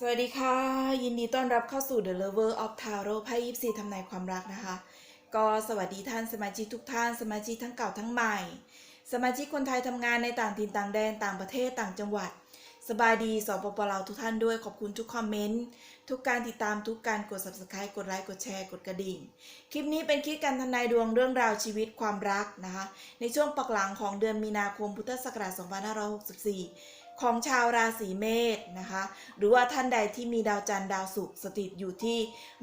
สวัสดีค่ะ ยินดีต้อนรับเข้าสู่ The Lover of Tarot ไพ่ยิปซีทำนายความรักนะคะ ก็สวัสดีท่านสมาชิกทุกท่าน สมาชิกทั้งเก่าทั้งใหม่ สมาชิกคนไทยทำงานในต่างถิ่นต่างแดนต่างประเทศต่างจังหวัด สบายดีสปปลาวทุกท่านด้วยขอบคุณทุกคอมเมนต์ทุกการติดตามทุกการกด subscribe กดไลค์กดแชร์กดกระดิ่ง คลิปนี้เป็นคลิปการทำนายดวงเรื่องราวชีวิตความรักนะคะ ในช่วงปักหลังของเดือนมีนาคมพุทธศักราช2564 ของชาวราศีเมษนะคะ หรือว่าท่านใดที่มีดาวจันทร์ดาวศุกร์สถิตอยู่ที่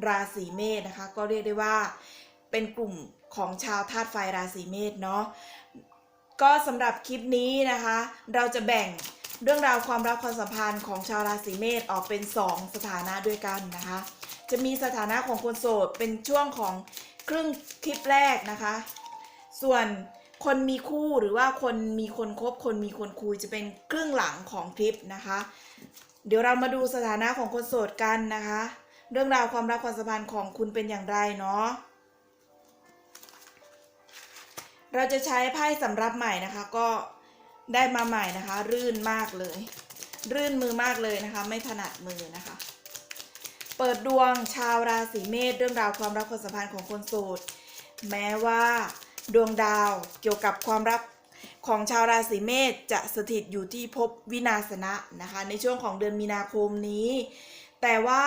ราศีเมษนะคะ ก็เรียกได้ว่าเป็นกลุ่มของชาวธาตุไฟราศีเมษเนาะก็สำหรับคลิปนี้นะคะ เราจะแบ่งเรื่องราวความรักความสัมพันธ์ของชาวราศีเมษออกเป็น 2 สถานะด้วยกันนะคะ จะมีสถานะของคนโสดเป็นช่วงของครึ่งคลิปแรกนะคะ ส่วน คนมีคู่หรือว่าคนมีคนคบคนมีคนคุยจะเป็นครึ่งหลังของคลิปนะคะ เดี๋ยวเรามาดูสถานะของคนโสดกันนะคะ เรื่องราวความรักความสัมพันธ์ของคุณเป็นอย่างไรเนาะเราจะใช้ไพ่สำรับใหม่นะคะ ก็ได้มาใหม่นะคะ รื่นมากเลย รื่นมือมากเลยนะคะ ไม่ถนัดมือนะคะ เปิดดวงชาวราศีเมษเรื่องราวความรักความสัมพันธ์ของคนโสด แม้ว่า ดวงดาวเกี่ยวกับความรักของชาวราศีเมษจะสถิตอยู่ที่ภพวินาศนะนะคะ ในช่วงของเดือนมีนาคมนี้ แต่ว่า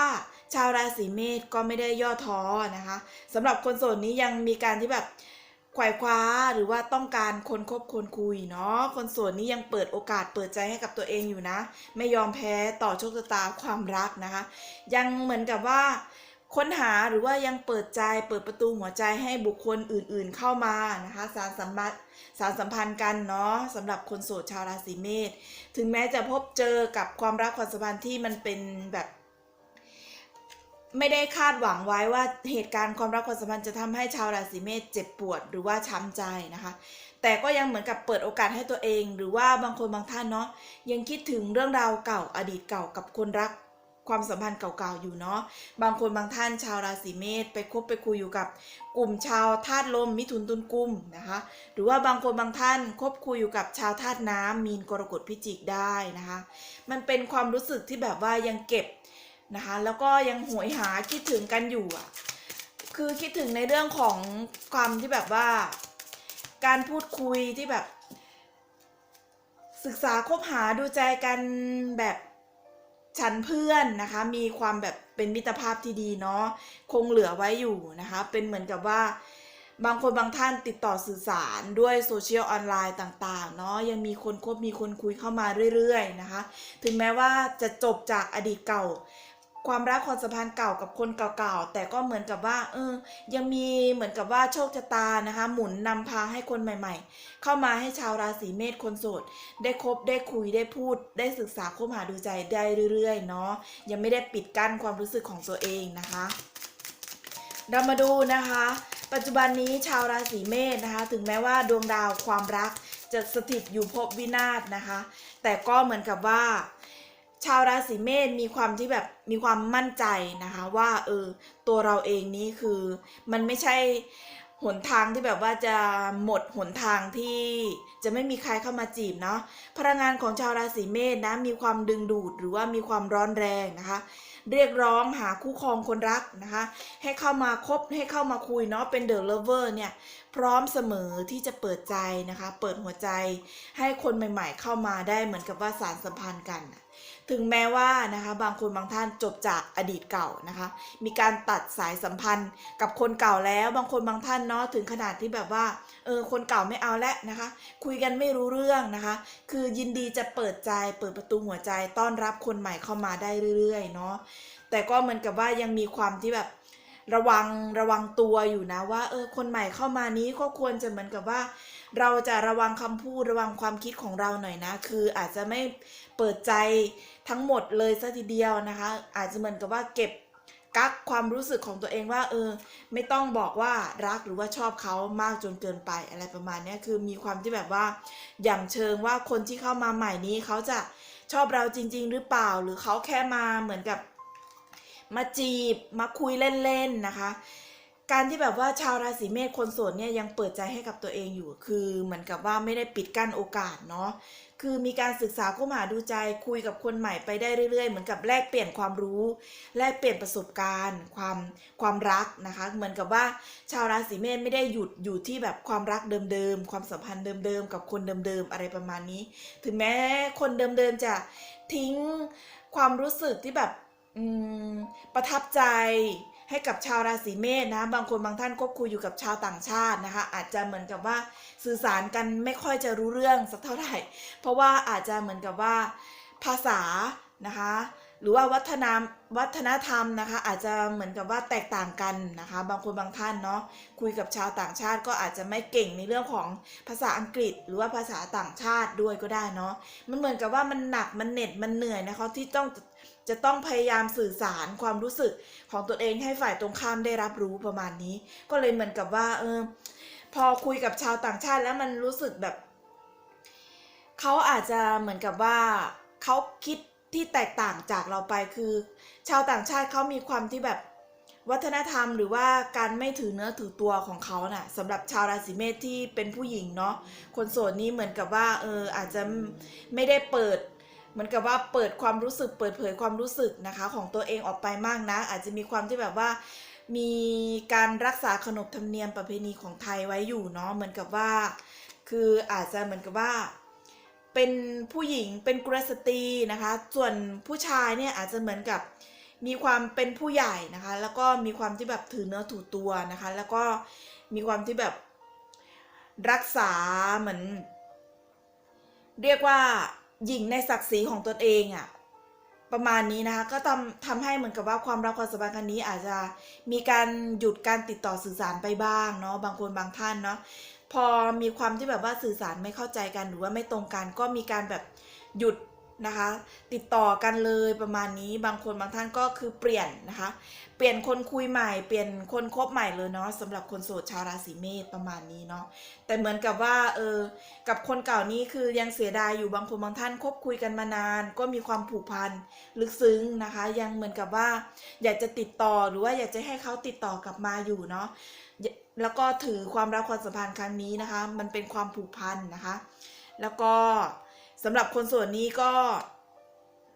ชาวราศีเมษก็ไม่ได้ย่อท้อนะคะสำหรับคนโสดนี้ยังมีการที่แบบไขว่คว้าหรือว่าต้องการคนคบคนคุยเนาะคนโสดนี้ยังเปิดโอกาสเปิดใจให้กับตัวเองอยู่นะ ไม่ยอมแพ้ต่อโชคชะตาความรักนะคะ ยังเหมือนกับว่า ค้นหาหรือว่ายังเปิดใจเปิดประตูหัวใจให้บุคคลอื่นๆเข้ามานะคะสารสัมพันธ์สารสัมพันธ์กันเนาะสำหรับคนโสดชาวราศีเมษถึงแม้จะพบเจอกับความรักความสัมพันธ์ที่มันเป็นแบบไม่ได้คาดหวังไว้ว่าเหตุการณ์ความรักความสัมพันธ์จะทำให้ชาวราศีเมษเจ็บปวดหรือว่าช้ำใจนะคะ แต่ก็ยังเหมือนกับเปิดโอกาสให้ตัวเอง หรือว่าบางคนบางท่านเนาะยังคิดถึงเรื่องราวเก่าอดีตเก่ากับคนรัก ความสัมพันธ์เก่าๆอยู่เนาะบางคนบางท่านชาวราศีเมษไปคบไปคุยอยู่กับกลุ่มชาวธาตุลมมิถุนตุลกุมนะคะ หรือว่าบางคนบางท่านคบคุยอยู่กับชาวธาตุน้ำมีนกรกฎพิจิกได้นะคะ มันเป็นความรู้สึกที่แบบว่ายังเก็บนะคะ แล้วก็ยังหวยหาคิดถึงกันอยู่อะคือคิดถึงในเรื่องของความที่แบบว่า การพูดคุยที่แบบ ศึกษาคบหาดูใจกันแบบ ชั้นเพื่อนนะคะ มีความแบบเป็นมิตรภาพที่ดีเนาะคงเหลือไว้อยู่นะคะ เป็นเหมือนกับว่าบางคนบางท่านติดต่อสื่อสารด้วยโซเชียลออนไลน์ต่างๆเนาะยังมีคนคบมีคนคุยเข้ามาเรื่อยๆนะคะ ถึงแม้ว่าจะจบจากอดีตเก่า ความรักความสัมพันธ์เก่ากับคนเก่าๆ แต่ก็เหมือนกับว่า เออ ยังมีเหมือนกับว่าโชคชะตานะคะ หมุนนำพาให้คนใหม่ ๆ เข้ามาให้ชาวราศีเมษคนโสด ได้คบได้คุยได้พูด ได้ศึกษาคบหาดูใจได้เรื่อยๆ เนาะยังไม่ได้ปิดกั้นความรู้สึกของตัวเองนะคะ เรามาดูนะคะ ปัจจุบันนี้ชาวราศีเมษนะคะ ถึงแม้ว่าดวงดาวความรักจะสถิตอยู่ภพวินาศนะคะ แต่ก็เหมือนกับว่า ชาวราศีเมษมีความที่แบบมีความมั่นใจนะคะว่าเออตัวเราเองนี้คือมันไม่ใช่หนทางที่แบบว่าจะหมดหนทางที่จะไม่มีใครเข้ามาจีบเนาะพลังงานของชาวราศีเมษนะมีความดึงดูดหรือว่ามีความร้อนแรงนะคะ เรียกร้องหาคู่ครองคนรักนะคะ ให้เข้ามาคบให้เข้ามาคุยเนาะเป็นเดอะเลเวอร์เนี่ยพร้อมเสมอที่จะเปิดใจนะคะ เปิดหัวใจให้คนใหม่ ๆ เข้ามาได้เหมือนกับว่าสารสัมพันธ์กันนะ ถึงแม้ว่านะคะบางคนบางท่านจบจากอดีตเก่านะคะ มีการตัดสายสัมพันธ์กับคนเก่าแล้วบางคนบางท่านเนาะถึงขนาดที่แบบว่าเออคนเก่าไม่เอาแล้วนะคะ คุยกันไม่รู้เรื่องนะคะ คือยินดีจะเปิดใจเปิดประตูหัวใจต้อนรับคนใหม่เข้ามาได้เรื่อยๆเนาะแต่ก็เหมือนกับว่ายังมีความที่แบบ ระวังระวังตัวอยู่นะว่าเออคนใหม่เข้ามานี้ก็ควรจะเหมือนกับว่า เราจะระวังคำพูดระวังความคิดของเราหน่อยนะ คืออาจจะไม่เปิดใจทั้งหมดเลยซะทีเดียวนะคะ อาจจะเหมือนกับว่าเก็บกักความรู้สึกของตัวเองว่า เออ ไม่ต้องบอกว่ารักหรือว่าชอบเขามากจนเกินไปอะไรประมาณนี้คือมีความที่แบบว่า อย่างเชิงว่าคนที่เข้ามาใหม่นี้เขาจะชอบเราจริง ๆ หรือเปล่า หรือเขาแค่มาเหมือนกับ มาจีบมาคุยเล่นๆนะคะ การที่แบบว่าชาวราศีเมษคนโสดเนี่ยยังเปิดใจให้กับตัวเองอยู่คือเหมือนกับว่าไม่ได้ปิดกั้นโอกาสเนาะคือมีการศึกษาค้นหาดูใจคุยกับคนใหม่ไปได้เรื่อยๆ เหมือนกับแลกเปลี่ยนความรู้แลกเปลี่ยนประสบการณ์ ความความรักนะคะ เหมือนกับว่าชาวราศีเมษไม่ได้หยุดอยู่ที่แบบความรักเดิมๆความสัมพันธ์เดิมๆกับคนเดิมๆอะไรประมาณนี้ ถึงแม้คนเดิมๆจะทิ้งความรู้สึกที่แบบ ประทับใจให้กับชาวราศีเมษนะ บางคนบางท่านคบคุยอยู่กับชาวต่างชาตินะคะ อาจจะเหมือนกับว่าสื่อสารกันไม่ค่อยจะรู้เรื่องสักเท่าไหร่ เพราะว่าอาจจะเหมือนกับว่าภาษานะคะ หรือว่าวัฒนธรรมวัฒนธรรมนะคะ อาจจะเหมือนกับว่าแตกต่างกันนะคะ บางคนบางท่านเนาะคุยกับชาวต่างชาติก็อาจจะไม่เก่งในเรื่องของภาษาอังกฤษ หรือว่าภาษาต่างชาติด้วยก็ได้เนาะมันเหมือนกับว่ามันหนักมันเหน็ดมันเหนื่อยนะคะที่ต้อง จะต้องพยายามสื่อสารความรู้สึกของตัวเองให้ฝ่ายตรงข้ามได้รับรู้ประมาณนี้ ก็เลยเหมือนกับว่า เออ พอคุยกับชาวต่างชาติแล้วมันรู้สึกแบบเขาอาจจะเหมือนกับว่าเขาคิดที่แตกต่างจากเราไปคือ ชาวต่างชาติเขามีความที่แบบวัฒนธรรมหรือว่าการไม่ถือเนื้อถือตัวของเขาน่ะสำหรับชาวราศีเมษที่เป็นผู้หญิงเนาะคนโสดนี้เหมือนกับว่าเอออาจจะไม่ได้เปิด มือนกับว่าเปิดความรู้สึกเปิดเผยความรู้สึกนะคะ ของตัวเองออกไปมากนะ อาจจะมีความที่แบบว่ามีการรักษาขนบธรรมเนียมประเพณีของไทยไว้อยู่เนาะเหมือนกับว่า คืออาจจะเหมือนกับว่า เป็นผู้หญิงเป็นกุลสตรีนะคะ ส่วนผู้ชายเนี่ยอาจจะเหมือนกับมีความเป็นผู้ใหญ่นะคะ แล้วก็มีความที่แบบถือเนื้อถือตัวนะคะ แล้วก็มีความที่แบบรักษาเหมือน เรียกว่า หญิงในศักดิ์ศรีของตนเองอะ่ะประมาณนี้นะคะก็ทำทำให้เหมือนกับว่าความรักความสัมพันธ์ครั้งนี้อาจจะมีการหยุดการติดต่อสื่อสารไปบ้างเนาะบางคนบางท่านเนาะพอมีความที่แบบว่าสื่อสารไม่เข้าใจกันหรือว่าไม่ตรงกันก็มีการแบบหยุด นะคะ ติดต่อกันเลยประมาณนี้บางคนบางท่านก็คือเปลี่ยนนะคะ เปลี่ยนคนคุยใหม่เปลี่ยนคนคบใหม่เลยเนาะสำหรับคนโสดชาวราศีเมษประมาณนี้เนาะแต่เหมือนกับว่าเออกับคนเก่านี้คือยังเสียดายอยู่บางคนบางท่านคบคุยกันมานาน ก็มีความผูกพันลึกซึ้งนะคะ ยังเหมือนกับว่า อยากจะติดต่อหรือว่าอยากจะให้เขาติดต่อกลับมาอยู่เนาะแล้วก็ถือความรักความสัมพันธ์ครั้งนี้นะคะ มันเป็นความผูกพันนะคะ แล้วก็ สำหรับคนส่วนนี้ก็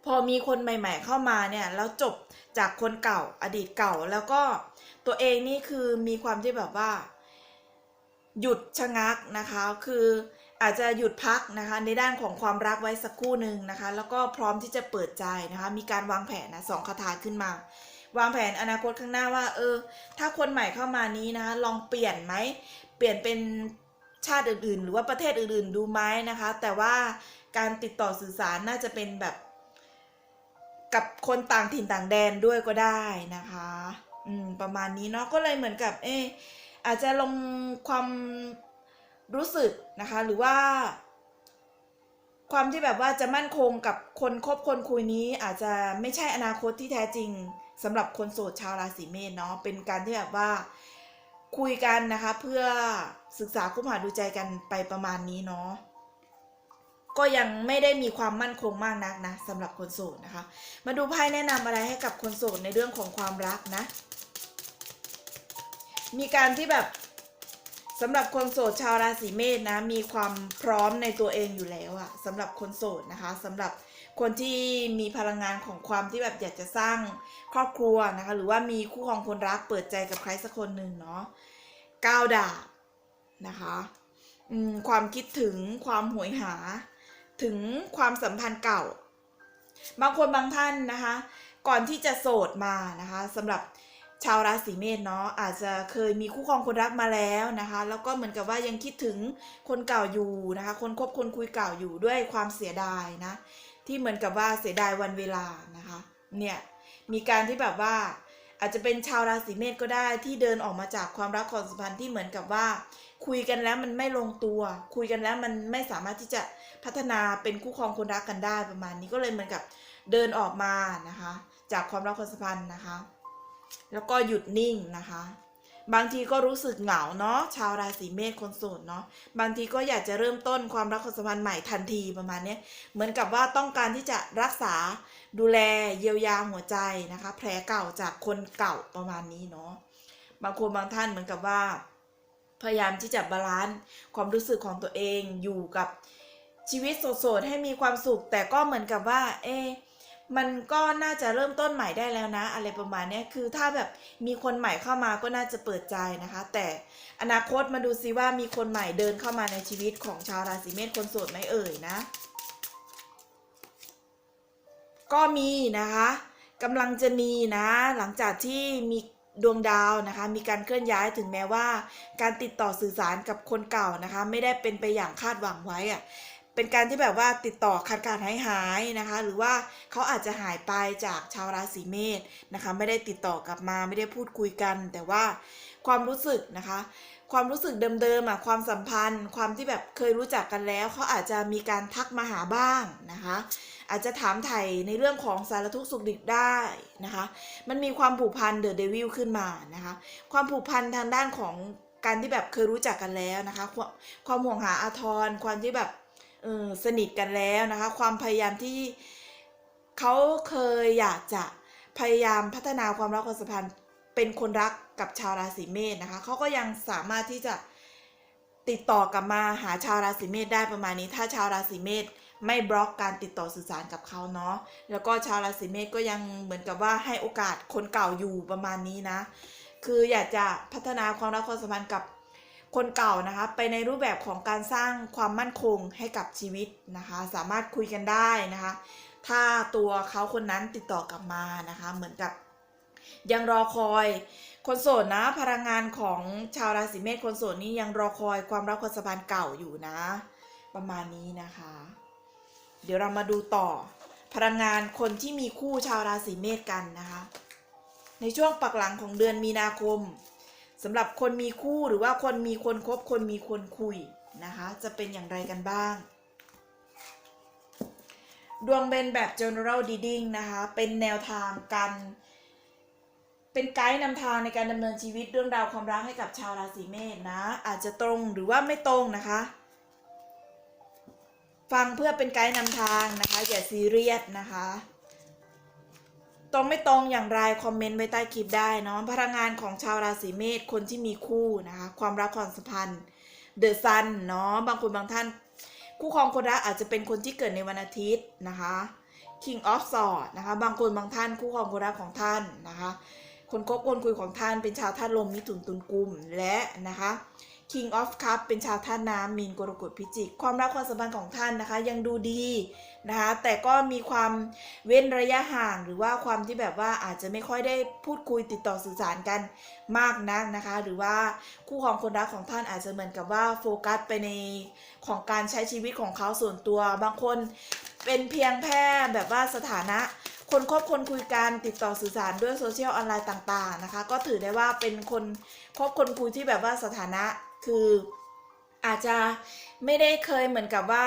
พอมีคนใหม่ ๆ เข้ามาเนี่ยแล้วจบจากคนเก่าอดีตเก่าแล้วก็ตัวเองนี่คือมีความที่แบบว่า หยุดชะงักนะคะ คืออาจจะหยุดพักนะคะ ในด้านของความรักไว้สักครู่หนึ่งนะคะ แล้วก็พร้อมที่จะเปิดใจนะคะ มีการวางแผนนะสองคาถาขึ้นมา วางแผนอนาคตข้างหน้าว่า เออ ถ้าคนใหม่เข้ามานี้นะคะลองเปลี่ยนไหมเปลี่ยนเป็น ชาติอื่นๆ หรือว่าประเทศอื่นๆ ดูไหมนะคะ แต่ว่าการติดต่อสื่อสารน่าจะเป็นแบบ กับคนต่างถิ่นต่างแดนด้วยก็ได้นะคะ อืม ประมาณนี้เนาะก็เลยเหมือนกับ เอออาจจะลงความรู้สึกนะคะ หรือว่า ความที่แบบว่าจะมั่นคงกับคนคบคนคุยนี้ อาจจะไม่ใช่อนาคตที่แท้จริงสำหรับคนโสดชาวราศีเมษเนาะเป็นการที่แบบว่า คุยกันนะคะ เพื่อศึกษาคบหาดูใจกันไปประมาณนี้เนาะก็ยังไม่ได้มีความมั่นคงมากนักนะสำหรับคนโสดนะคะ มาดูไพ่แนะนำอะไรให้กับคนโสดในเรื่องของความรักนะ มีการที่แบบ สำหรับคนโสดชาวราศีเมษนะมีความพร้อมในตัวเองอยู่แล้วอะสำหรับคนโสดนะคะสำหรับคนที่มีพลังงานของความที่แบบอยากจะสร้างครอบครัวนะคะหรือว่ามีคู่ครองคนรักเปิดใจกับใครสักคนหนึ่งเนาะก้าวดาบนะคะความคิดถึงความหวยหา ถึงความสัมพันธ์เก่า บางคนบางท่านนะคะ ก่อนที่จะโสดมานะคะสำหรับ ชาวราศีเมษเนาะอาจจะเคยมีคู่ครองคนรักมาแล้วนะคะ แล้วก็เหมือนกับว่ายังคิดถึงคนเก่าอยู่นะคะ คนคบคนคุยเก่าอยู่ด้วยความเสียดายนะ ที่เหมือนกับว่าเสียดายวันเวลานะคะเนี่ยมีการที่แบบว่าอาจจะเป็นชาวราศีเมษก็ได้ที่เดินออกมาจากความรักความสัมพันธ์ที่เหมือนกับว่า คุยกันแล้วมันไม่ลงตัว คุยกันแล้วมันไม่สามารถที่จะพัฒนาเป็นคู่ครองคนรักกันได้ประมาณนี้ก็เลยเหมือนกับเดินออกมานะคะ จากความรักความสัมพันธ์นะคะ แล้วก็หยุดนิ่งนะคะ บางทีก็รู้สึกเหงาเนาะชาวราศีเมษคนโสดเนาะบางทีก็อยากจะเริ่มต้นความรักความสัมพันธ์ใหม่ทันทีประมาณนี้เหมือนกับว่าต้องการที่จะรักษาดูแลเยียวยาหัวใจนะคะ แผลเก่าจากคนเก่าประมาณนี้เนาะบางคนบางท่านเหมือนกับว่า พยายามที่จะบาลานซ์ความรู้สึกของตัวเองอยู่กับชีวิตโสดๆให้มีความสุข แต่ก็เหมือนกับว่า เอ๊ มันก็น่าจะเริ่มต้นใหม่ได้แล้วนะ อะไรประมาณนี้คือถ้าแบบมีคนใหม่เข้ามาก็น่าจะเปิดใจนะคะ แต่อนาคตมาดูซิว่ามีคนใหม่เดินเข้ามาในชีวิตของชาวราศีเมษคนโสดไหมเอ่ยนะ ก็มีนะคะกำลังจะมีนะ หลังจากที่มีดวงดาวนะคะ มีการเคลื่อนย้ายถึงแม้ว่า การติดต่อสื่อสารกับคนเก่านะคะ ไม่ได้เป็นไปอย่างคาดหวังไว้อะ เป็นการที่แบบว่าติดต่อขาดการหายหายๆนะคะ หรือว่าเขาอาจจะหายไปจากชาวราศีเมษนะคะ ไม่ได้ติดต่อกลับมาไม่ได้พูดคุยกัน แต่ว่าความรู้สึกนะคะ ความรู้สึกเดิมๆอะความสัมพันธ์ ความที่แบบเคยรู้จักกันแล้วเขาอาจจะมีการทักมาหาบ้างนะคะ อาจจะถามไถ่ในเรื่องของสารทุกข์สุขดิบได้นะคะ มันมีความผูกพันเดอะเดวิลขึ้นมานะคะ ความผูกพันทางด้านของการที่แบบเคยรู้จักกันแล้วนะคะ ความความห่วงหาอาทรความที่แบบ เออสนิทกันแล้วนะคะ ความพยายามที่เขาเคยอยากจะพยายามพัฒนาความรักความสัมพันธ์เป็นคนรักกับชาวราศีเมษนะคะเขาก็ยังสามารถที่จะติดต่อกลับมาหาชาวราศีเมษได้ประมาณนี้ ถ้าชาวราศีเมษไม่บล็อกการติดต่อสื่อสารกับเขาเนาะแล้วก็ชาวราศีเมษก็ยังเหมือนกับว่าให้โอกาสคนเก่าอยู่ประมาณนี้นะ คืออยากจะพัฒนาความรักความสัมพันธ์กับ คนเก่านะคะ ไปในรูปแบบของการสร้างความมั่นคงให้กับชีวิตนะคะ สามารถคุยกันได้นะคะ ถ้าตัวเขาคนนั้นติดต่อกลับมานะคะ เหมือนกับยังรอคอยคนโสดนะพลังงานของชาวราศีเมษคนโสดนี้ยังรอคอยความรักความสัมพันธ์เก่าอยู่นะ ประมาณนี้นะคะ เดี๋ยวเรามาดูต่อ พลังงานคนที่มีคู่ชาวราศีเมษกันนะคะ ในช่วงปักหลังของเดือนมีนาคม สำหรับคนมีคู่หรือว่าคนมีคนคบคนมีคนคุยนะคะ จะเป็นอย่างไรกันบ้าง ดวงเป็นแบบ general reading นะคะ เป็นแนวทางการเป็นไกด์นำทางในการดำเนินชีวิตเรื่องราวความรักให้กับชาวราศีเมษนะ อาจจะตรงหรือว่าไม่ตรงนะคะ ฟังเพื่อเป็นไกด์นำทางนะคะ อย่าซีเรียสนะคะ ตรงไม่ตรงอย่างไรคอมเมนต์ไว้ใต้คลิปได้เนาะพลังงานของชาวราศีเมษคนที่มีคู่นะคะความรักความสัมพันธ์เดอะซันเนาะบางคนบางท่าน คู่ครองคนรักอาจจะเป็นคนที่เกิดในวันอาทิตย์นะคะ King of Swords นะคะบางคนบางท่านคู่ครองคนรักของท่านนะคะ คนคบคนคุยของท่านเป็นชาวธาตุลมมิถุนตุลกุมและนะคะ King of Cup เป็นชาวธาตุน้ำมีนกรกฎพิจิก ความรักความสัมพันธ์ของท่านนะคะ ยังดูดีนะคะ แต่ก็มีความเว้นระยะห่างหรือว่าความที่แบบว่าอาจจะไม่ค่อยได้พูดคุยติดต่อสื่อสารกันมากนักนะคะ หรือว่าคู่ของคนรักของท่านอาจจะเหมือนกับว่าโฟกัสไปในของการใช้ชีวิตของเขาส่วนตัว บางคนเป็นเพียงแค่แบบว่าสถานะคนคบคนคุยกันติดต่อสื่อสารด้วยโซเชียลออนไลน์ต่างๆนะคะ ก็ถือได้ว่าเป็นคนคบคนคุยที่แบบว่าสถานะ คืออาจจะไม่ได้เคยเหมือนกับว่า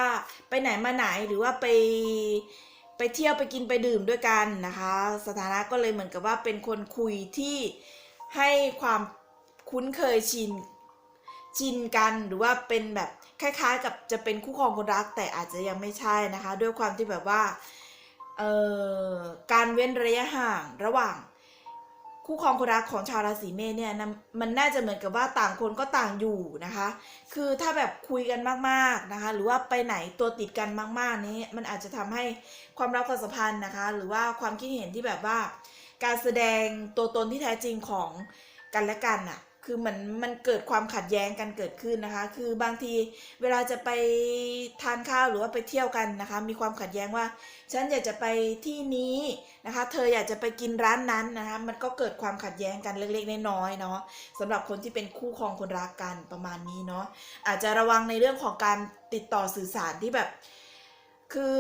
ไปไหนมาไหนหรือว่าไปไปเที่ยวไปกินไปดื่มด้วยกันนะคะ สถานะก็เลยเหมือนกับว่าเป็นคนคุยที่ให้ความคุ้นเคยชินชินกันหรือว่าเป็นแบบคล้ายๆ กับจะเป็นคู่ครองคนรักแต่อาจจะยังไม่ใช่นะคะ ด้วยความที่แบบว่าการเว้นระยะห่างระหว่าง คู่ครองคนรักของชาวราศีเมษเนี่ยมันน่าจะเหมือนกับว่าต่างคนก็ต่างอยู่นะคะ คือถ้าแบบคุยกันมากๆนะคะ หรือว่าไปไหนตัวติดกันมากๆนี้มันอาจจะทำให้ความรักความสัมพันธ์นะคะ หรือว่าความคิดเห็นที่แบบว่า การแสดงตัวตนที่แท้จริงของกันและกันอะ คือมันมันเกิดความขัดแย้งกันเกิดขึ้นนะคะ คือบางทีเวลาจะไปทานข้าวหรือว่าไปเที่ยวกันนะคะ มีความขัดแย้งว่า ฉันอยากจะไปที่นี้นะคะ เธออยากจะไปกินร้านนั้นนะคะ มันก็เกิดความขัดแย้งกันเล็กๆน้อยๆเนาะสำหรับคนที่เป็นคู่ครองคนรักกันประมาณนี้เนาะอาจจะระวังในเรื่องของการติดต่อสื่อสารที่แบบ คือ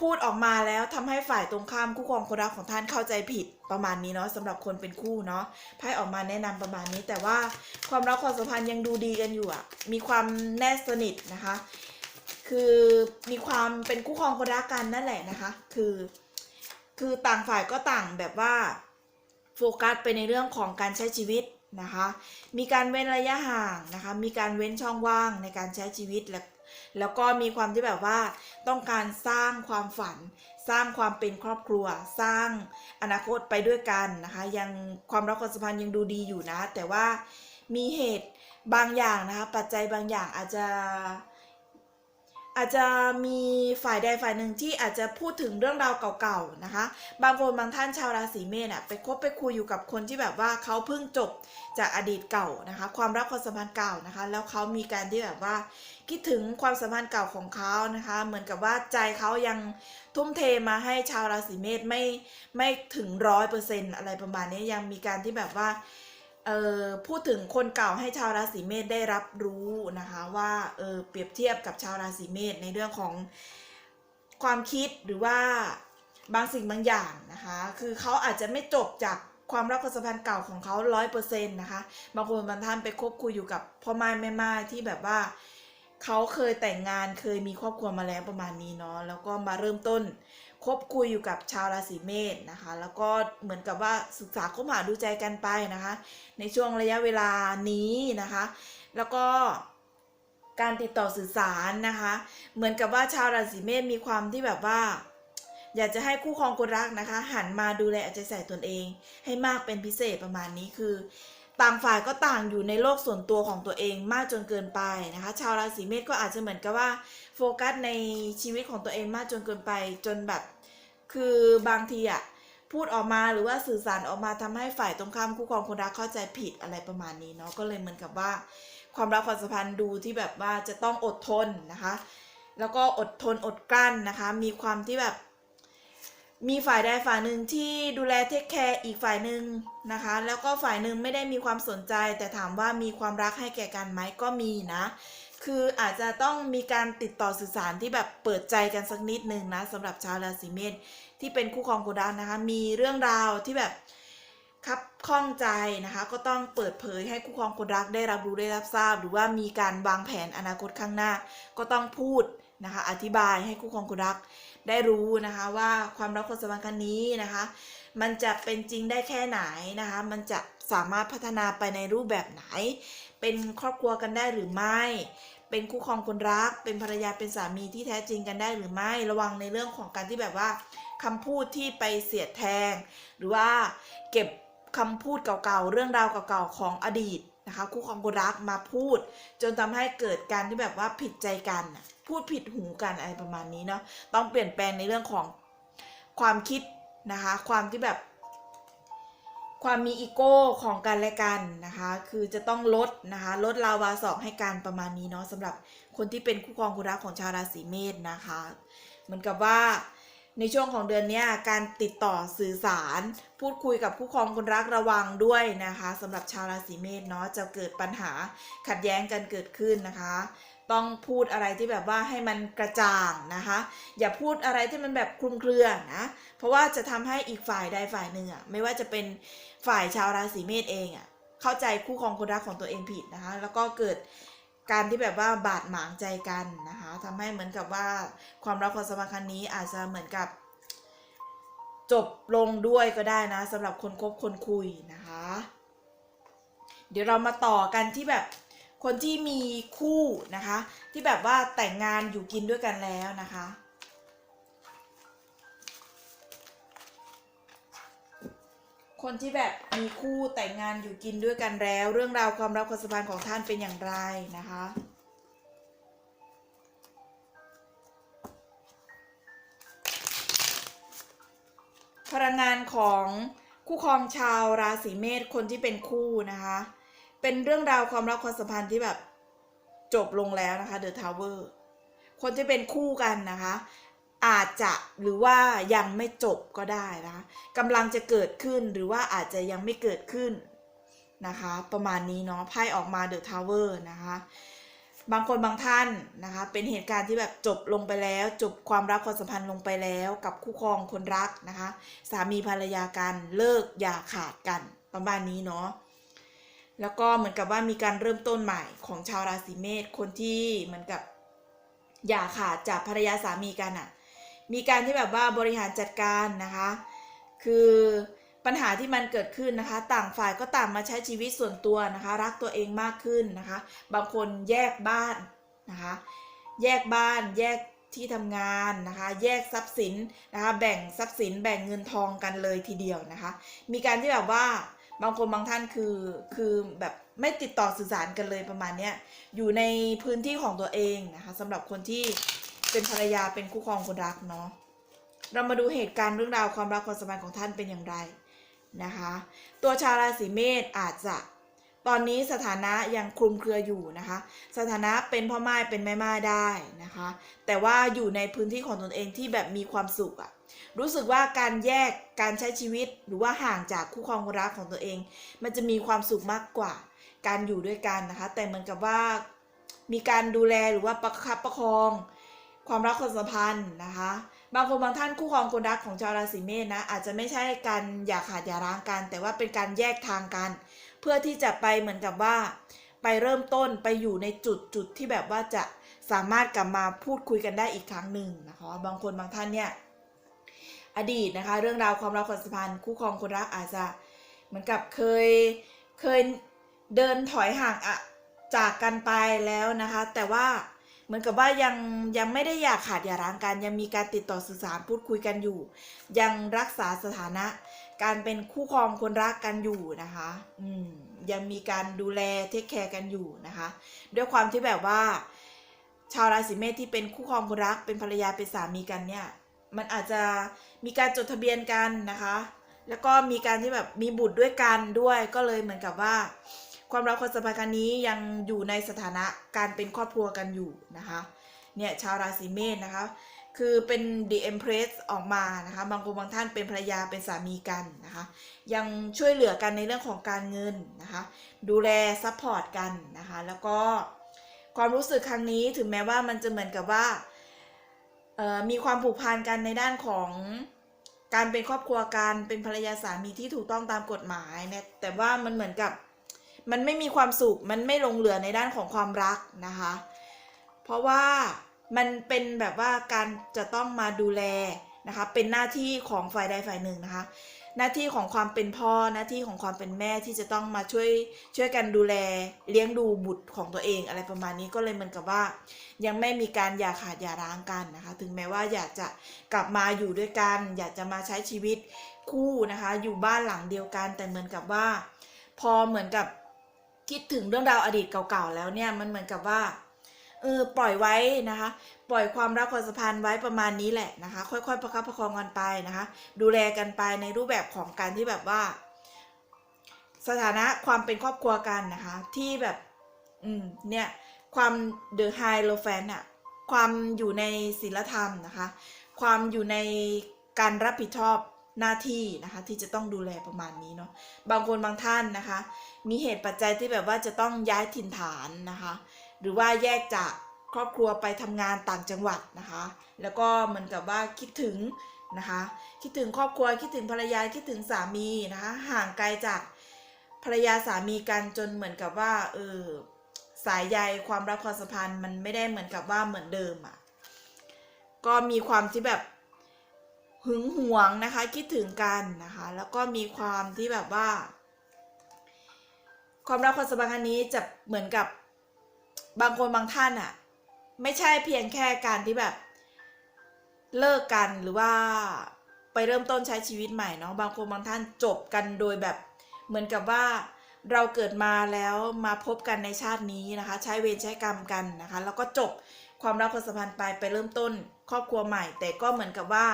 พูดออกมาแล้วทำให้ฝ่ายตรงข้ามคู่ครองคนรักของท่านเข้าใจผิดประมาณนี้เนาะสำหรับคนเป็นคู่เนาะไพ่ออกมาแนะนำประมาณนี้ แต่ว่าความรักความสัมพันธ์ยังดูดีกันอยู่อะมีความแนบสนิทนะคะ คือมีความเป็นคู่ครองคนรักกันนั่นแหละนะคะ คือ คือต่างฝ่ายก็ต่างแบบว่าโฟกัสไปในเรื่องของการใช้ชีวิตนะคะ มีการเว้นระยะห่างนะคะ มีการเว้นช่องว่างในการใช้ชีวิตและ แล้วก็มีความที่แบบว่าต้องการสร้างความฝัน สร้างความเป็นครอบครัว สร้างอนาคตไปด้วยกันนะคะ ยังความรักความสัมพันธ์ยังดูดีอยู่นะ แต่ว่ามีเหตุบางอย่างนะคะ ปัจจัยบางอย่างอาจจะ อาจจะมีฝ่ายใดฝ่ายหนึ่งที่อาจจะพูดถึงเรื่องราวเก่าๆนะคะ บางคนบางท่านชาวราศีเมษอะไปคบไปคุยอยู่กับคนที่แบบว่าเขาเพิ่งจบจากอดีตเก่านะคะ ความรักความสัมพันธ์เก่านะคะ แล้วเขามีการที่แบบว่า คิดถึงความสัมพันธ์เก่าของเขานะคะ เหมือนกับว่าใจเขายังทุ่มเทมาให้ชาวราศีเมษไม่ไม่ถึงร้อยเปอร์เซ็นอะไรประมาณนี้ยังมีการที่แบบว่า เออพูดถึงคนเก่าให้ชาวราศีเมษได้รับรู้นะคะว่าเออเปรียบเทียบกับชาวราศีเมษในเรื่องของความคิดหรือว่าบางสิ่งบางอย่างนะคะคือเขาอาจจะไม่จบจากความรักความสัมพันธ์เก่าของเขาร้อยเปอร์เซ็นต์นะคะบางคนบางท่านไปคบคุยอยู่กับพ่อไม้แม่ไม้ที่แบบว่า เขาเคยแต่งงานเคยมีครอบครัวมาแล้วประมาณนี้เนาะแล้วก็มาเริ่มต้นคบคุยอยู่กับชาวราศีเมษนะคะ แล้วก็เหมือนกับว่าศึกษาคบหาดูใจกันไปนะคะ ในช่วงระยะเวลานี้นะคะ แล้วก็การติดต่อสื่อสารนะคะ เหมือนกับว่าชาวราศีเมษมีความที่แบบว่า อยากจะให้คู่ครองคนรักนะคะ หันมาดูแลเอาใจใส่ตนเอง ให้มากเป็นพิเศษประมาณนี้คือ ต่างฝ่ายก็ต่างอยู่ในโลกส่วนตัวของตัวเองมากจนเกินไปนะคะ ชาวราศีเมษก็อาจจะเหมือนกับว่าโฟกัสในชีวิตของตัวเองมากจนเกินไปจนแบบ คือบางทีอะพูดออกมาหรือว่าสื่อสารออกมาทำให้ฝ่ายตรงข้ามคู่ครองคนรักเข้าใจผิดอะไรประมาณนี้เนาะก็เลยเหมือนกับว่า ความรักความสัมพันธ์ดูที่แบบว่าจะต้องอดทนนะคะ แล้วก็อดทนอดกลั้นนะคะ มีความที่แบบ มีฝ่ายใดฝ่ายหนึ่งที่ดูแลเทคแคร์อีกฝ่ายหนึ่งนะคะ แล้วก็ฝ่ายหนึ่งไม่ได้มีความสนใจ แต่ถามว่ามีความรักให้แก่กันไหมก็มีนะ คืออาจจะต้องมีการติดต่อสื่อสารที่แบบเปิดใจกันสักนิดนึงนะสำหรับชาวราศีเมษที่เป็นคู่ครองโคดันนะคะ มีเรื่องราวที่แบบคับข้องใจนะคะ ก็ต้องเปิดเผยให้คู่ครองคนรักได้รับรู้ได้รับทราบ หรือว่ามีการวางแผนอนาคตข้างหน้า ก็ต้องพูดนะคะ อธิบายให้คู่ครองคนรัก ได้รู้นะคะว่าความรักความสัมพันธ์ครั้งนี้นะคะ มันจะเป็นจริงได้แค่ไหนนะคะ มันจะสามารถพัฒนาไปในรูปแบบไหน เป็นครอบครัวกันได้หรือไม่ เป็นคู่ครองคนรัก เป็นภรรยาเป็นสามีที่แท้จริงกันได้หรือไม่ ระวังในเรื่องของการที่แบบว่าคำพูดที่ไปเสียดแทง หรือว่าเก็บคำพูดเก่าๆเรื่องราวเก่าๆของอดีต นะคะคู่ครองคนรักมาพูด จนทำให้เกิดการที่แบบว่าผิดใจกันพูดผิดหูกันอะไรประมาณนี้เนาะต้องเปลี่ยนแปลงในเรื่องของความคิดนะคะความที่แบบ ความมีอีโก้ของกันและกันนะคะ คือจะต้องลดนะคะลดลาวาสอกให้กันประมาณนี้เนาะสำหรับคนที่เป็นคู่ครองคู่รักของชาวราศีเมษนะคะ เหมือนกับว่า ในช่วงของเดือนนี้การติดต่อสื่อสาร พูดคุยกับคู่ครองคนรักระวังด้วยนะคะสำหรับชาวราศีเมษเนาะจะเกิดปัญหาขัดแย้งกันเกิดขึ้นนะคะ ต้องพูดอะไรที่แบบว่าให้มันกระจ่างนะคะ อย่าพูดอะไรที่มันแบบคลุมเครือนะเพราะว่าจะทำให้อีกฝ่ายใดฝ่ายหนึ่งอะไม่ว่าจะเป็นฝ่ายชาวราศีเมษเองอะเข้าใจคู่ครองคนรักของตัวเองผิดนะคะ แล้วก็เกิด การที่แบบว่าบาดหมางใจกันนะคะทำให้เหมือนกับว่าความรักความสัมพันธ์ครั้งนี้อาจจะเหมือนกับ จบลงด้วยก็ได้นะสำหรับคนคบคนคุยนะคะ เดี๋ยวเรามาต่อกันที่แบบคนที่มีคู่นะคะ ที่แบบว่าแต่งงานอยู่กินด้วยกันแล้วนะคะ คนที่แบบมีคู่แต่งงานอยู่กินด้วยกันแล้ว เรื่องราวความรักความสัมพันธ์ของท่านเป็นอย่างไรนะคะพลังงานของคู่ครองชาวราศีเมษคนที่เป็นคู่นะคะ เป็นเรื่องราวความรักความสัมพันธ์ที่แบบจบลงแล้วนะคะเดอะทาวเวอร์คนที่เป็นคู่กันนะคะ อาจจะหรือว่ายังไม่จบก็ได้นะคะกำลังจะเกิดขึ้นหรือว่าอาจจะยังไม่เกิดขึ้นนะคะ ประมาณนี้เนาะไพ่ออกมาเดอะทาวเวอร์นะคะ บางคนบางท่านนะคะ เป็นเหตุการณ์ที่แบบจบลงไปแล้ว จบความรักความสัมพันธ์ลงไปแล้ว กับคู่ครองคนรักนะคะ สามีภรรยากันเลิกอย่าขาดกันประมาณนี้เนาะแล้วก็เหมือนกับว่ามีการเริ่มต้นใหม่ของชาวราศีเมษคนที่เหมือนกับอย่าขาดจากภรรยาสามีกันอะ่ะ มีการที่แบบว่าบริหารจัดการนะคะ คือปัญหาที่มันเกิดขึ้นนะคะ ต่างฝ่ายก็ต่างมาใช้ชีวิตส่วนตัวนะคะ รักตัวเองมากขึ้นนะคะ บางคนแยกบ้านนะคะ แยกบ้านแยกที่ทำงานนะคะ แยกทรัพย์สินนะคะ แบ่งทรัพย์สินแบ่งเงินทองกันเลยทีเดียวนะคะ มีการที่แบบว่าบางคนบางท่านคือคือแบบไม่ติดต่อสื่อสารกันเลยประมาณเนี้ยอยู่ในพื้นที่ของตัวเองนะคะสำหรับคนที่ เป็นภรรยาเป็นคู่ครองคนรักเนาะเรามาดูเหตุการณ์เรื่องราวความรักความสัมพันธ์ของท่านเป็นอย่างไรนะคะ ตัวชาวราศีเมษอาจจะ ตอนนี้สถานะยังคลุมเครืออยู่นะคะ สถานะเป็นพ่อไม้เป็นแม่ไม้ได้นะคะ แต่ว่าอยู่ในพื้นที่ของตนเองที่แบบมีความสุขอะรู้สึกว่าการแยกการใช้ชีวิตหรือว่าห่างจากคู่ครองคนรักของตัวเอง มันจะมีความสุขมากกว่า การอยู่ด้วยกันนะคะ แต่เหมือนกับว่ามีการดูแลหรือว่าประคับประคอง ความรักความสัมพันธ์นะคะ บางคนบางท่านคู่ครองคนรักของชาวราศีเมษนะอาจจะไม่ใช่การอย่าขาดอย่าร้างกัน แต่ว่าเป็นการแยกทางกัน เพื่อที่จะไปเหมือนกับว่า ไปเริ่มต้นไปอยู่ในจุดจุดที่แบบว่าจะสามารถกลับมาพูดคุยกันได้อีกครั้งหนึ่งนะคะบางคนบางท่านเนี่ยอดีตนะคะ เรื่องราวความรักความสัมพันธ์คู่ครองคนรักอาจจะเหมือนกับเคยเคยเดินถอยห่างอะจากกันไปแล้วนะคะ แต่ว่า เหมือนกับว่ายังยังไม่ได้อยากขาดอย่าร้างกัน ยังมีการติดต่อสื่อสารพูดคุยกันอยู่ ยังรักษาสถานะ การเป็นคู่ครองคนรักกันอยู่นะคะอืมยังมีการดูแลเทคแคร์กันอยู่นะคะ ด้วยความที่แบบว่า ชาวราศีเมษที่เป็นคู่ครองคนรัก เป็นภรรยาเป็นสามีกันเนี่ย มันอาจจะมีการจดทะเบียนกันนะคะ แล้วก็มีการที่แบบมีบุตรด้วยกันด้วยก็เลยเหมือนกับว่า ความรักความสัมพันธ์ครั้งนี้ยังอยู่ในสถานะการเป็นครอบครัวกันอยู่นะคะ เนี่ยชาวราศีเมษนะคะ คือเป็น The Empress ออกมานะคะ บางคนบางท่านเป็นภรรยาเป็นสามีกันนะคะ ยังช่วยเหลือกันในเรื่องของการเงินนะคะ ดูแลซัพพอร์ตกันนะคะ แล้วก็ความรู้สึกครั้งนี้ถึงแม้ว่ามันจะเหมือนกับว่ามีความผูกพันกันในด้านของการเป็นครอบครัวกันเป็นภรรยาสามีที่ถูกต้องตามกฎหมายเนี่ยแต่ว่ามันเหมือนกับ มันไม่มีความสุข มันไม่ลงเหลือในด้านของความรักนะคะ เพราะว่ามันเป็นแบบว่าการจะต้องมาดูแลนะคะ เป็นหน้าที่ของฝ่ายใดฝ่ายหนึ่งนะคะ หน้าที่ของความเป็นพ่อ หน้าที่ของความเป็นแม่ที่จะต้องมาช่วยช่วยกันดูแลเลี้ยงดูบุตรของตัวเองอะไรประมาณนี้ก็เลยเหมือนกับว่า ยังไม่มีการอย่าขาดอย่าร้างกันนะคะ ถึงแม้ว่าอยากจะกลับมาอยู่ด้วยกัน อยากจะมาใช้ชีวิตคู่นะคะ อยู่บ้านหลังเดียวกัน แต่เหมือนกับว่า พอเหมือนกับ คิดถึงเรื่องราวอดีตเก่าๆแล้วเนี่ยมันเหมือนกับว่าเออปล่อยไว้นะคะ ปล่อยความรักความสัมพันธ์ไว้ประมาณนี้แหละนะคะ ค่อยๆประคับประคองกันไปนะคะ ดูแลกันไปในรูปแบบของการที่แบบว่า สถานะความเป็นครอบครัวกันนะคะ ที่แบบ อืมเนี่ย ความเดอะไฮโลแฟนอะความอยู่ในศีลธรรมนะคะ ความอยู่ในการรับผิดชอบ หน้าที่นะคะที่จะต้องดูแลประมาณนี้เนาะบางคนบางท่านนะคะ มีเหตุปัจจัยที่แบบว่าจะต้องย้ายถิ่นฐานนะคะ หรือว่าแยกจากครอบครัวไปทำงานต่างจังหวัดนะคะ แล้วก็เหมือนกับว่าคิดถึงนะคะ คิดถึงครอบครัวคิดถึงภรรยาคิดถึงสามีนะคะห่างไกลจากภรรยาสามีกันจนเหมือนกับว่าเออสายใยความรักความสัมพันธ์มันไม่ได้เหมือนกับว่าเหมือนเดิมอะ่ะก็มีความที่แบบ หึงหวงนะคะคิดถึงกันนะคะ แล้วก็มีความที่แบบว่า ความรักความสัมพันธ์นี้จะเหมือนกับบางคนบางท่านอะไม่ใช่เพียงแค่การที่แบบเลิกกันหรือว่าไปเริ่มต้นใช้ชีวิตใหม่เนาะบางคนบางท่านจบกันโดยแบบเหมือนกับว่าเราเกิดมาแล้วมาพบกันในชาตินี้นะคะ ใช้เวรใช้กรรมกันนะคะ แล้วก็จบความรักความสัมพันธ์ไปไปเริ่มต้นครอบครัวใหม่ แต่ก็เหมือนกับว่า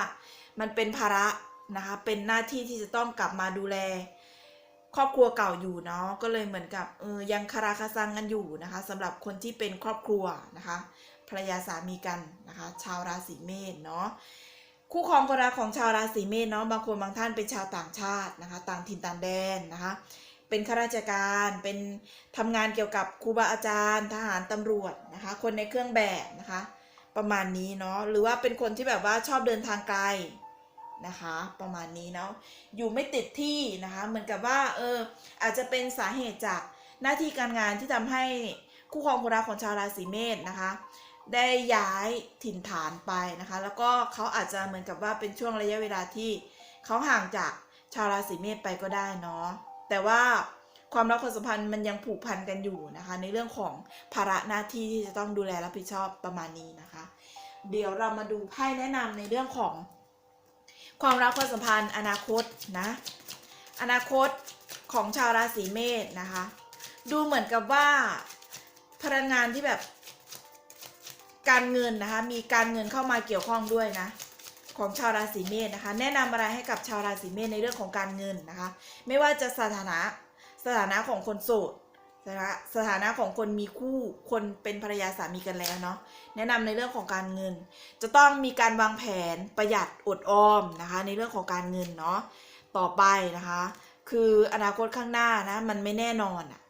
มันเป็นภาระนะคะ เป็นหน้าที่ที่จะต้องกลับมาดูแล ครอบครัวเก่าอยู่เนาะ ก็เลยเหมือนกับเออยังคาราคาซังกันอยู่นะคะสำหรับคนที่เป็นครอบครัวนะคะภรรยาสามีกันนะคะ ชาวราศีเมษเนาะคู่ครองคนรักของชาวราศีเมษเนาะบางคนบางท่านเป็นชาวต่างชาตินะคะ ต่างถิ่นต่างแดนนะคะ เป็นข้าราชการเป็นทำงานเกี่ยวกับครูบาอาจารย์ ทหารตำรวจนะคะ คนในเครื่องแบบนะคะ ประมาณนี้เนาะหรือว่าเป็นคนที่แบบว่าชอบเดินทางไกล นะคะ ประมาณนี้เนาะอยู่ไม่ติดที่นะคะเหมือนกับว่าเอออาจจะเป็นสาเหตุจากหน้าที่การงานที่ทำให้คู่ครองคนรักของชาวราศีเมษนะคะ ได้ย้ายถิ่นฐานไปนะคะ แล้วก็เขาอาจจะเหมือนกับว่าเป็นช่วงระยะเวลาที่เขาห่างจากชาวราศีเมษไปก็ได้เนาะแต่ว่าความรักความสัมพันธ์มันยังผูกพันกันอยู่นะคะ ในเรื่องของภาระหน้าที่ที่จะต้องดูแลรับผิดชอบประมาณนี้นะคะ เดี๋ยวเรามาดูไพ่แนะนำในเรื่องของ ความรักความสัมพันธ์ อนาคตนะ อนาคตของชาวราศีเมษนะคะ ดูเหมือนกับว่าพลังงานที่แบบการเงินนะคะ มีการเงินเข้ามาเกี่ยวข้องด้วยนะ ของชาวราศีเมษนะคะ แนะนำอะไรให้กับชาวราศีเมษในเรื่องของการเงินนะคะ ไม่ว่าจะสถานะสถานะของคนโสด สถานะสถานะของคนมีคู่คนเป็นภรรยาสามีกันแล้วเนาะแนะนำในเรื่องของการเงิน จะต้องมีการวางแผนประหยัดอดออมนะคะในเรื่องของการเงินเนาะต่อไปนะคะ คืออนาคตข้างหน้านะมันไม่แน่นอนอะ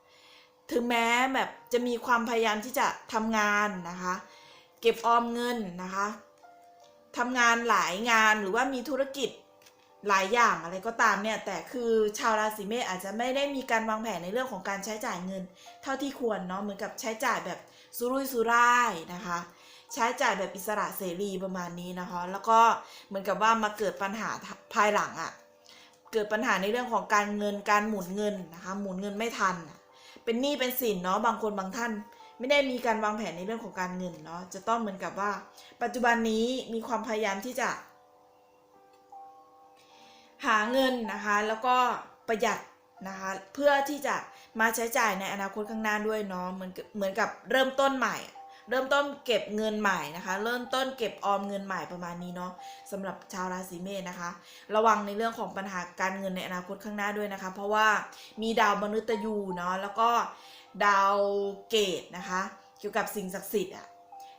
ถึงแม้แบบจะมีความพยายามที่จะทำงานนะคะ เก็บออมเงินนะคะทำงานหลายงานหรือว่ามีธุรกิจ หลายอย่างอะไรก็ตามเนี่ย แต่คือชาวราศีเมษอาจจะไม่ได้มีการวางแผนในเรื่องของการใช้จ่ายเงิน เท่าที่ควรเนาะเหมือนกับใช้จ่ายแบบสุรุ่ยสุร่ายนะคะ ใช้จ่ายแบบอิสระเสรีประมาณนี้นะคะ แล้วก็เหมือนกับว่ามาเกิดปัญหาภายหลังอะ่ะเกิดปัญหาในเรื่องของการเงินการหมุนเงินนะคะหมุนเงินไม่ทัน เป็นหนี้เป็นสินเนาะบางคนบางท่านไม่ได้มีการวางแผนในเรื่องของการเงินเนาะจะต้องเหมือนกับว่า ปัจจุบันนี้มีความพยายามที่จะ หาเงินนะคะ แล้วก็ประหยัดนะคะ เพื่อที่จะมาใช้จ่ายในอนาคตข้างหน้าด้วยเนาะเหมือนเหมือนกับเริ่มต้นใหม่ เริ่มต้นเก็บเงินใหม่นะคะ เริ่มต้นเก็บออมเงินใหม่ประมาณนี้เนาะสำหรับชาวราศีเมษนะคะ ระวังในเรื่องของปัญหาการเงินในอนาคตข้างหน้าด้วยนะคะ เพราะว่ามีดาวมนุษย์ยูเนาะแล้วก็ดาวเกตนะคะ เกี่ยวกับสิ่งศักดิ์สิทธิ์อะ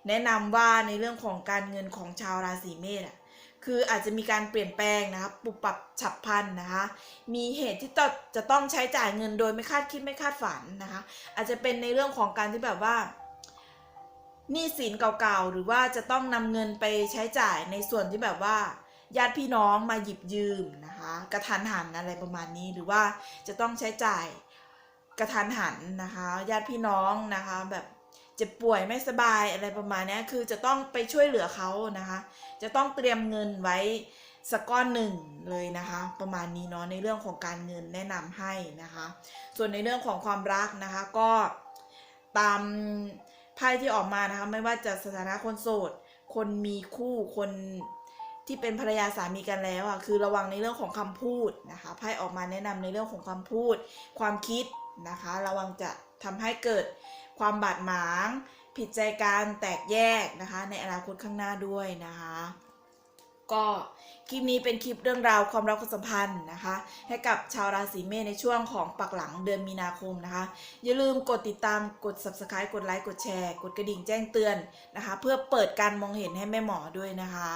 แนะนำว่าในเรื่องของการเงินของชาวราศีเมษอะ คืออาจจะมีการเปลี่ยนแปลงนะคะปรับปรับฉับพลันนะคะ มีเหตุที่จะต้องใช้จ่ายเงินโดยไม่คาดคิดไม่คาดฝันนะคะ อาจจะเป็นในเรื่องของการที่แบบว่าหนี้สินเก่าๆ หรือว่าจะต้องนำเงินไปใช้จ่ายในส่วนที่แบบว่าญาติพี่น้องมาหยิบยืมนะคะกระทันหันอะไรประมาณนี้หรือว่าจะต้องใช้จ่ายกระทันหันนะคะ ญาติพี่น้องนะคะแบบ เจ็บป่วยไม่สบายอะไรประมาณนี้คือจะต้องไปช่วยเหลือเขานะคะ จะต้องเตรียมเงินไว้สักก้อนหนึ่งเลยนะคะ ประมาณนี้เนาะในเรื่องของการเงินแนะนำให้นะคะ ส่วนในเรื่องของความรักนะคะก็ตามไพ่ที่ออกมานะคะ ไม่ว่าจะสถานะคนโสด คนมีคู่คนที่เป็นภรรยาสามีกันแล้วอะคือระวังในเรื่องของคำพูดนะคะไพ่ออกมาแนะนำในเรื่องของคำพูด ความคิดนะคะ ระวังจะทำให้เกิด ความบาดหมาง ผิดใจกันแตกแยกนะคะ ในอนาคตข้างหน้าด้วยนะคะ ก็คลิปนี้เป็นคลิปเรื่องราวความรักความสัมพันธ์นะคะ ให้กับชาวราศีเมษในช่วงของปักหลังเดือนมีนาคมนะคะ อย่าลืมกดติดตามกด subscribe กดไลค์กดแชร์ กดกระดิ่งแจ้งเตือนนะคะ เพื่อเปิดการมองเห็นให้แม่หมอด้วยนะคะ